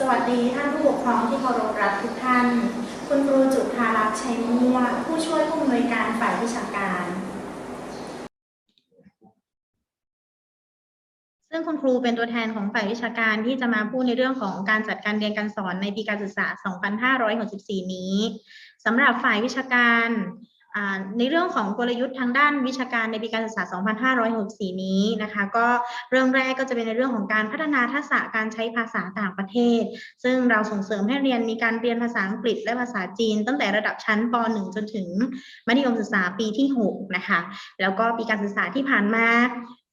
สวัสดีท่านผู้ปกครองที่เคารพรักทุกท่าน คุณครูจุฑารักษ์ชัยมั่วผู้ช่วยผู้อำนวยการฝ่ายวิชาการ ซึ่งคุณครูเป็นตัวแทนของฝ่ายวิชาการที่จะมาพูดในเรื่องของการจัดการเรียนการสอนในปีการศึกษา 2564 นี้สำหรับฝ่ายวิชาการ ในเรื่องของกลยุทธ์ทางด้านวิชาการในปีการศึกษา 2564 นี้นะคะ ก็เรื่องแรกก็จะเป็นในเรื่องของการพัฒนาทักษะการใช้ภาษาต่างประเทศ ซึ่งเราส่งเสริมให้เรียนมีการเรียนภาษาอังกฤษและภาษาจีน ตั้งแต่ระดับชั้นป .1 จนถึงมัธยมศึกษาปีที่ 6 นะคะ แล้วก็ปีการศึกษาที่ผ่านมาอ่า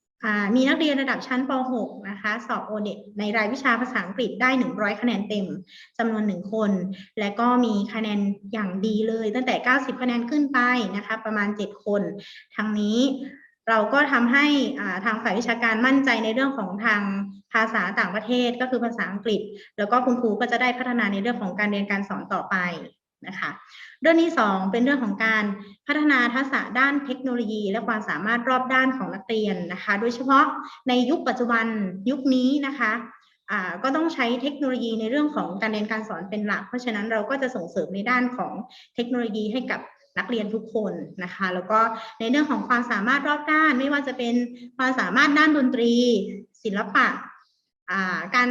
มีนักเรียนระดับชั้นป .6 นะคะ สอบโอเน็ตในรายวิชาภาษาอังกฤษได้ 100 คะแนนเต็มจำนวน 1 คน และก็มีคะแนนอย่างดีเลย ตั้งแต่ 90 คะแนนขึ้นไปนะคะ ประมาณ 7 คนทั้งนี้เราก็ทำให้ทางฝ่ายวิชาการมั่นใจในเรื่องของทางภาษาต่างประเทศก็คือภาษาอังกฤษ แล้วก็คุณครูก็จะได้พัฒนาในเรื่องของการเรียนการสอนต่อไป นะคะ เรื่องที่สองเป็นเรื่องของการพัฒนาทักษะด้านเทคโนโลยี และความสามารถรอบด้านของนักเรียนนะคะ โดยเฉพาะในยุคปัจจุบันยุคนี้นะคะก็ต้องใช้เทคโนโลยีในเรื่องของการเรียนการสอนเป็นหลัก เพราะฉะนั้นเราก็จะส่งเสริมในด้านของเทคโนโลยีให้กับนักเรียนทุกคนนะคะ แล้วก็ในเรื่องของความสามารถรอบด้าน ไม่ว่าจะเป็นความสามารถด้านดนตรี ศิลปะการ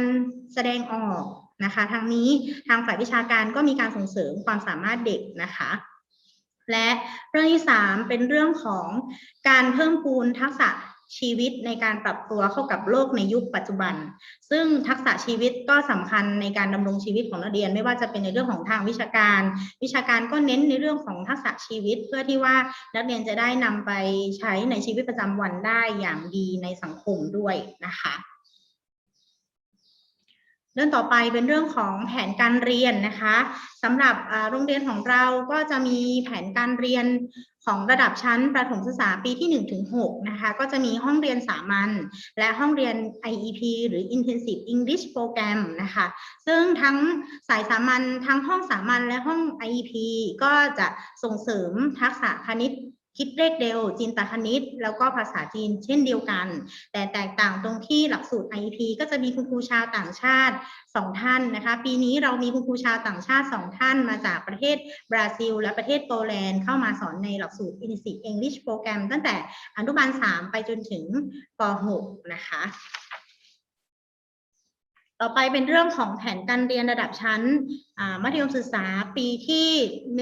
แสดงออก นะคะทางนี้ทางฝ่ายวิชาการก็มีการส่งเสริมความสามารถเด็กนะคะและเรื่องที่สามเป็นเรื่องของการเพิ่มพูนทักษะชีวิตในการปรับตัวเข้ากับโลกในยุคปัจจุบัน ซึ่งทักษะชีวิตก็สำคัญในการดำรงชีวิตของนักเรียน ไม่ว่าจะเป็นในเรื่องของทางวิชาการ วิชาการก็เน้นในเรื่องของทักษะชีวิต เพื่อที่ว่านักเรียนจะได้นำไปใช้ในชีวิตประจำวันได้อย่างดีในสังคมด้วยนะคะ เรื่องต่อไปเป็นเรื่องของแผนการเรียนนะคะสำหรับโรงเรียนของเราก็จะมีแผนการเรียนของระดับชั้นประถมศึกษาปีที่1ถึง6นะคะ ก็จะมีห้องเรียนสามัญและห้องเรียน IEP หรือ Intensive English Program นะคะ ซึ่งทั้งสายสามัญทั้งห้องสามัญและห้อง IEP ก็จะส่งเสริมทักษะคณิต คิดเลขเร็วจินตคณิต แล้วก็ภาษาจีนเช่นเดียวกัน แต่แตกต่างตรงที่หลักสูตร IEP ก็จะมีคุณครูชาวต่างชาติสองท่านนะคะ ปีนี้เรามีคุณครูชาวต่างชาติสองท่านมาจากประเทศบราซิล และประเทศโปแลนด์เข้ามาสอนในหลักสูตร Intensive English Program ตั้งแต่อนุบาล 3 ไปจนถึงป .6 นะคะ ต่อไปเป็นเรื่องของแผนการเรียนระดับชั้น มัธยมศึกษาปีที่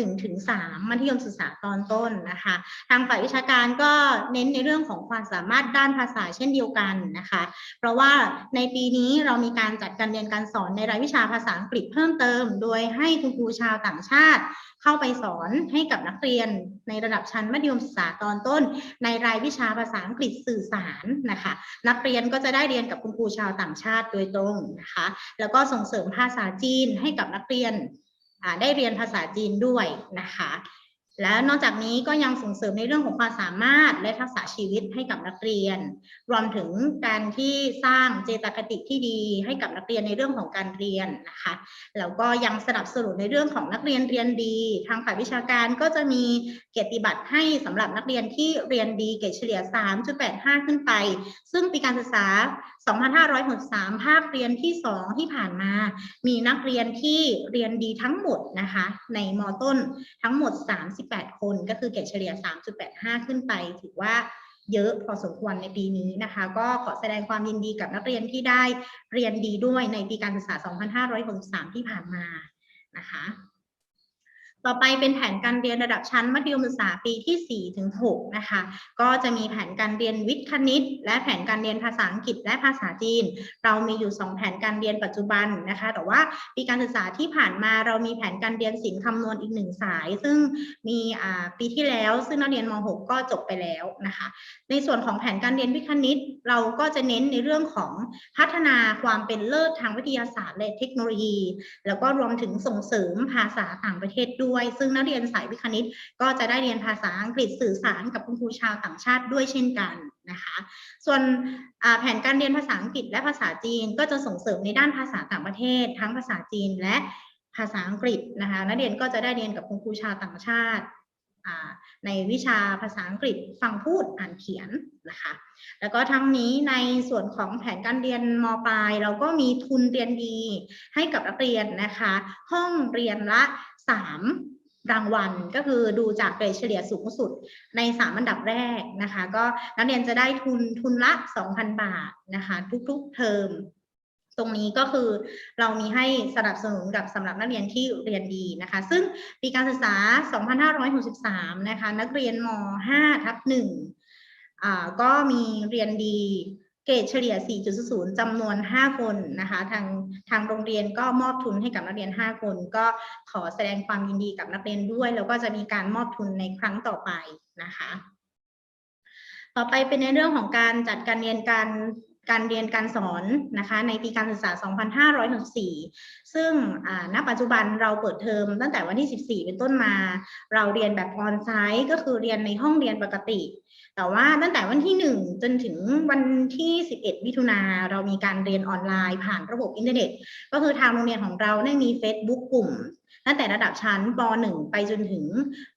1ถึง3มัธยมศึกษาตอนต้นนะคะ ทางฝ่ายวิชาการก็เน้นในเรื่องของความสามารถด้านภาษาเช่นเดียวกันนะคะ เพราะว่าในปีนี้เรามีการจัดการเรียนการสอนในรายวิชาภาษาอังกฤษเพิ่มเติม โดยให้คุณครูชาวต่างชาติเข้าไปสอนให้กับนักเรียนในระดับชั้นมัธยมศึกษาตอนต้น ในรายวิชาภาษาอังกฤษสื่อสารนะคะ นักเรียนก็จะได้เรียนกับคุณครูชาวต่างชาติโดยตรงนะคะ แล้วก็ส่งเสริมภาษาจีนให้กับนักเรียนอ่าได้เรียนภาษาจีนด้วยนะคะ แล้วนอกจากนี้ก็ยังส่งเสริมในเรื่องของความสามารถและทักษะชีวิตให้กับนักเรียน รวมถึงการที่สร้างเจตคติที่ดีให้กับนักเรียนในเรื่องของการเรียนนะคะแล้วก็ยังสนับสนุนในเรื่องของนักเรียนเรียนดี ทางฝ่ายวิชาการก็จะมีเกียรติบัตรให้สำหรับนักเรียนที่เรียนดีเกรดเฉลี่ย 3.85 ขึ้นไป ซึ่งปีการศึกษา 2563 ภาคเรียนที่ 2 ที่ผ่านมา มีนักเรียนที่เรียนดีทั้งหมดนะคะ ในมต้นทั้งหมด 38 คน ก็คือเกรดเฉลี่ย 3.85 ขึ้นไป ถือว่าเยอะพอสมควรในปีนี้นะคะ ก็ขอแสดงความยินดีกับนักเรียนที่ได้เรียนดีด้วยในปีการศึกษา 2563 ที่ผ่านมานะคะ ต่อไปเป็นแผนการเรียนระดับชั้นมัธยมศึกษาปีที่ 4 ถึง 6 นะคะ ก็จะมีแผนการเรียนวิทย์คณิต และแผนการเรียนภาษาอังกฤษและภาษาจีน เรามีอยู่ 2 แผนการเรียนปัจจุบันนะคะ แต่ว่าปีการศึกษาที่ผ่านมาเรามีแผนการเรียนศิลป์คำนวณอีกหนึ่งสาย ซึ่งมีปีที่แล้วซึ่งนักเรียนม .6 ก็จบไปแล้วนะคะ ในส่วนของแผนการเรียนวิทย์คณิต เราก็จะเน้นในเรื่องของพัฒนาความเป็นเลิศทางวิทยาศาสตร์และเทคโนโลยี แล้วก็รวมถึงส่งเสริมภาษาต่างประเทศด้วยซึ่งนักเรียนสายวิคณิต ก็จะได้เรียนภาษาอังกฤษสื่อสารกับคุณครูชาวต่างชาติด้วยเช่นกันนะคะ ส่วนแผนการเรียนภาษาอังกฤษและภาษาจีนก็จะส่งเสริมในด้านภาษาต่างประเทศ ทั้งภาษาจีนและภาษาอังกฤษนะคะนักเรียนก็จะได้เรียนกับคุณครูชาวต่างชาติในวิชาภาษาอังกฤษฟังพูดอ่านเขียนนะคะ แล้วก็ทั้งนี้ในส่วนของแผนการเรียนมปลาย เราก็มีทุนเรียนดีให้กับนักเรียนนะคะ ห้องเรียนละ 3 รางวัลก็คือดูจากเกรดเฉลี่ยสูงสุดใน 3 อันดับแรกนะคะ ก็นักเรียนจะได้ทุนทุนละ 2,000 บาทนะคะ ทุกๆเทอมตรงนี้ก็คือเรามีให้สนับสนุนกับสำหรับนักเรียนที่เรียนดีนะคะ ซึ่งปีการศึกษา 2563 นะคะ นักเรียนม 5 ทับ1อ่าก็มีเรียนดี เกรดเฉลี่ย 4.0 จำนวน 5 คนนะคะ ทางทางโรงเรียนก็มอบทุนให้กับนักเรียน 5 คน ก็ขอแสดงความยินดีกับนักเรียนด้วย แล้วก็จะมีการมอบทุนในครั้งต่อไปนะคะ ต่อไปเป็นในเรื่องของการจัดการเรียนการ การเรียนการสอนนะคะในปีการศึกษา 2564 ซึ่งณปัจจุบันเราเปิดเทอมตั้งแต่วันที่ 14 เป็นต้นมา เราเรียนแบบออนไซต์ก็คือเรียนในห้องเรียนปกติ แต่ว่าตั้งแต่วันที่ 1 จนถึงวันที่ 11 มิถุนาเรามีการเรียนออนไลน์ผ่านระบบอินเทอร์เน็ต ก็คือทางโรงเรียนของเราได้มี Facebook กลุ่มตั้งแต่ระดับชั้นป .1 ไปจนถึง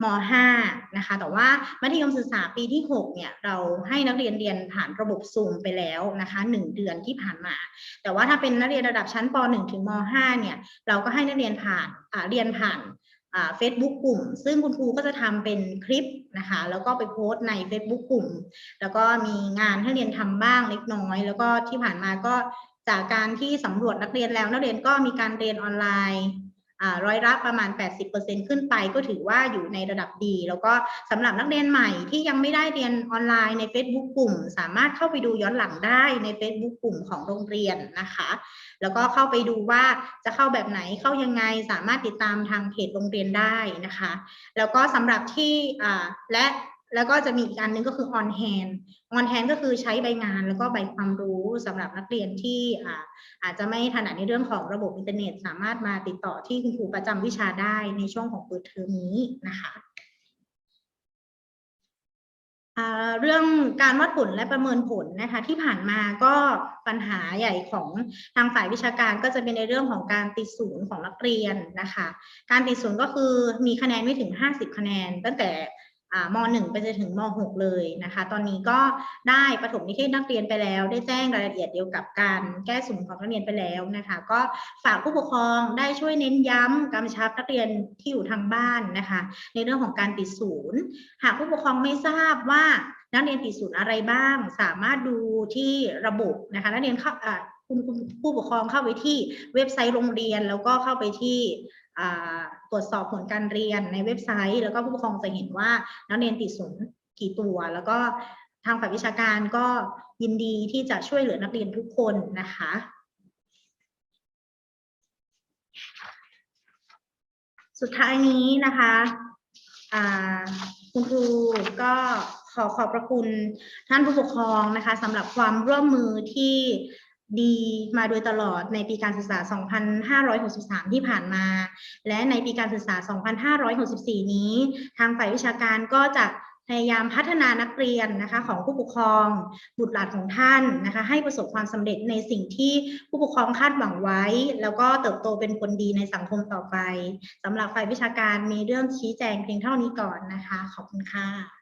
ม .5 นะคะ แต่ว่ามัธยมศึกษาปีที่ 6 เนี่ย เราให้นักเรียนเรียนผ่านระบบซูมไปแล้วนะคะ1เดือนที่ผ่านมา แต่ว่าถ้าเป็นนักเรียนระดับชั้นป .1 ถึงม .5 เนี่ยเราก็ให้นักเรียนผ่านเรียนผ่านเฟซบุ๊กกลุ่ม ซึ่งคุณครูก็จะทำเป็นคลิปนะคะ แล้วก็ไปโพสต์ใน Facebook กลุ่ม แล้วก็มีงานให้เรียนทำบ้างเล็กน้อย แล้วก็ที่ผ่านมาก็จากการที่สำรวจนักเรียนแล้วนักเรียนก็มีการเรียนออนไลน์ ร้อยละประมาณ 80%ขึ้นไปก็ถือว่าอยู่ในระดับดี แล้วก็สำหรับนักเรียนใหม่ที่ยังไม่ได้เรียนออนไลน์ใน Facebook กลุ่ม สามารถเข้าไปดูย้อนหลังได้ใน Facebook กลุ่มของโรงเรียนนะคะ แล้วก็เข้าไปดูว่าจะเข้าแบบไหนเข้ายังไงสามารถติดตามทางเพจโรงเรียนได้นะคะ แล้วก็สำหรับที่และ แล้วก็จะมีอีกอันนึงก็คือ on hand on hand ก็คือใช้ใบงานแล้วก็ใบความรู้สำหรับนักเรียนที่อาจจะไม่ถนัดในเรื่องของระบบอินเทอร์เน็ต สามารถมาติดต่อที่คุณครูประจำวิชาได้ในช่วงของเปิดเทอมนี้นะคะเรื่องการวัดผลและประเมินผลนะคะที่ผ่านมาก็ปัญหาใหญ่ของทางฝ่ายวิชาการก็จะเป็นในเรื่องของการติดศูนย์ของนักเรียนนะคะ การติดศูนย์ก็คือมีคะแนนไม่ถึง 50 คะแนน ตั้งแต่ ม .1 ไปจนถึงม .6 เลยนะคะ ตอนนี้ก็ได้ประถมนิเทศนักเรียนไปแล้ว ได้แจ้งรายละเอียดเกี่ยวกับการแก้ศูนย์ของนักเรียนไปแล้วนะคะ ก็ฝากผู้ปกครองได้ช่วยเน้นย้ำกำชับนักเรียนที่อยู่ทางบ้านนะคะ ในเรื่องของการติดศูนย์ หากผู้ปกครองไม่ทราบว่านักเรียนติดศูนย์อะไรบ้าง สามารถดูที่ระบบนะคะนักเรียนเข้าคุณผู้ปกครองเข้าไปที่เว็บไซต์โรงเรียน แล้วก็เข้าไปที่ ตรวจสอบผลการเรียนในเว็บไซต์ แล้วก็ผู้ปกครองจะเห็นว่านักเรียนติดศูนย์กี่ตัว แล้วก็ทางฝ่ายวิชาการก็ยินดีที่จะช่วยเหลือนักเรียนทุกคนนะคะสุดท้ายนี้นะคะคุณครูก็ขอขอบพระคุณท่านผู้ปกครองนะคะสำหรับความร่วมมือที่ ดีมาโดยตลอดในปีการศึกษา 2563 ที่ผ่านมา และในปีการศึกษา 2564 นี้ ทางฝ่ายวิชาการก็จะพยายามพัฒนานักเรียนนะคะของผู้ปกครอง บุตรหลานของท่านนะคะให้ประสบความสำเร็จในสิ่งที่ผู้ปกครองคาดหวังไว้ แล้วก็เติบโตเป็นคนดีในสังคมต่อไปสำหรับฝ่ายวิชาการมีเรื่องชี้แจงเพียงเท่านี้ก่อนนะคะ ขอบคุณค่ะ